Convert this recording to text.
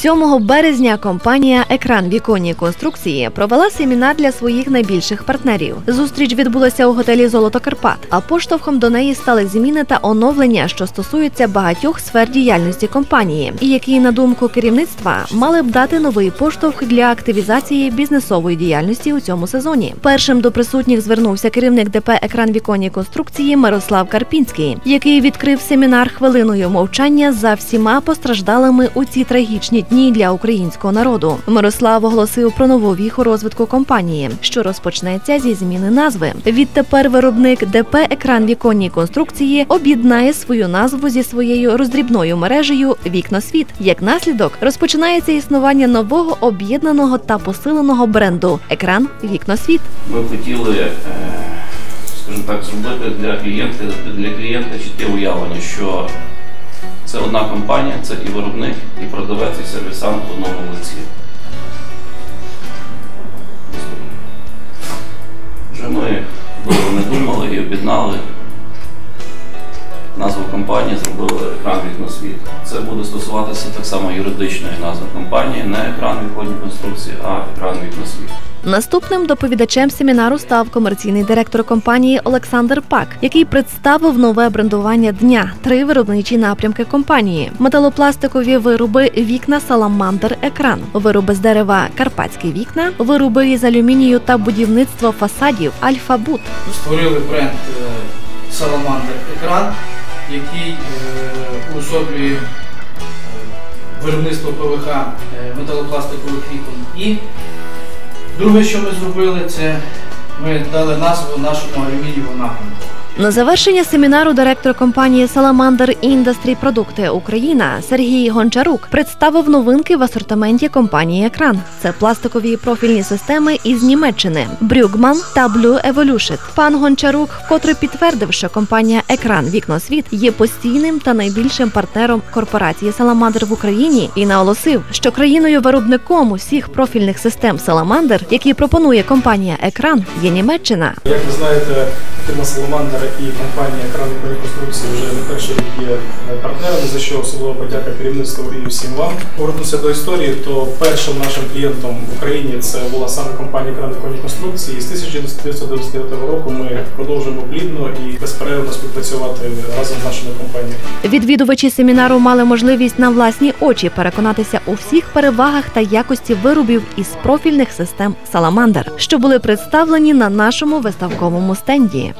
7 березня компанія Екран віконні конструкції провела семінар для своїх найбільших партнерів. Зустріч відбулася у готелі Золото Карпат, а поштовхом до неї стали зміни та оновлення, що стосуються багатьох сфер діяльності компанії, і які, на думку керівництва, мали б дати новий поштовх для активізації бізнесової діяльності у цьому сезоні. Першим до присутніх звернувся керівник ДП Екран віконні конструкції Мирослав Карпінський, який відкрив семінар хвилиною мовчання за всіма постраждалими у ці трагічні дні для українського народу. Мирослав оголосив про нову віху розвитку компанії, що розпочнеться зі зміни назви. Відтепер виробник ДП Екран віконні конструкції об'єднає свою назву зі своєю роздрібною мережею Вікносвіт. Як наслідок розпочинається існування нового об'єднаного та посиленого бренду Екран Вікносвіт. Ми хотіли, е, скажімо так, зробити для клієнта, для клієнта чітке уявлення, що це одна компанія, це і виробник, і продавець, і сервісант в одному лиці. Назву компанії, зробили екран вікносвіт. Це буде стосуватися так само юридичної назви компанії, не екран віконні конструкції, а екран вікносвіт. Наступним доповідачем семінару став комерційний директор компанії Олександр Пак, який представив нове брендування дня, три виробничі напрямки компанії: металопластикові вироби, вікна Саламандр Екран, вироби з дерева Карпатські вікна, вироби із алюмінію та будівництво фасадів Альфа Бут. створили бренд Salamander Екран, який е, уособлює е, виробництво ПВХ е, металопластикових вікон. І друге, що ми зробили, це ми дали назву нашому алюмінієвому напрямку. На завершення семінару директор компанії Salamander Industry Продукти Україна Сергій Гончарук представив новинки в асортименті компанії Екран. Це пластикові профільні системи із Німеччини Брюгман та Blue Evolution. Пан Гончарук вкотре підтвердив, що компанія Екран Вікносвіт є постійним та найбільшим партнером корпорації Salamander в Україні і наголосив, що країною виробником усіх профільних систем Salamander, які пропонує компанія Екран, є Німеччина. Як ви знаєте, фірма Саламандра і компанія екранної конструкції вже не перший рік є партнерами, за що особливо подяка керівництву і всім вам. Повернуся до історії, то першим нашим клієнтом в Україні це була саме компанія екранної конструкції. І з 1999 року ми продовжуємо плідно і безперервно співпрацювати разом з нашими компаніями. Відвідувачі семінару мали можливість на власні очі переконатися у всіх перевагах та якості виробів із профільних систем Salamander, що були представлені на нашому виставковому стенді.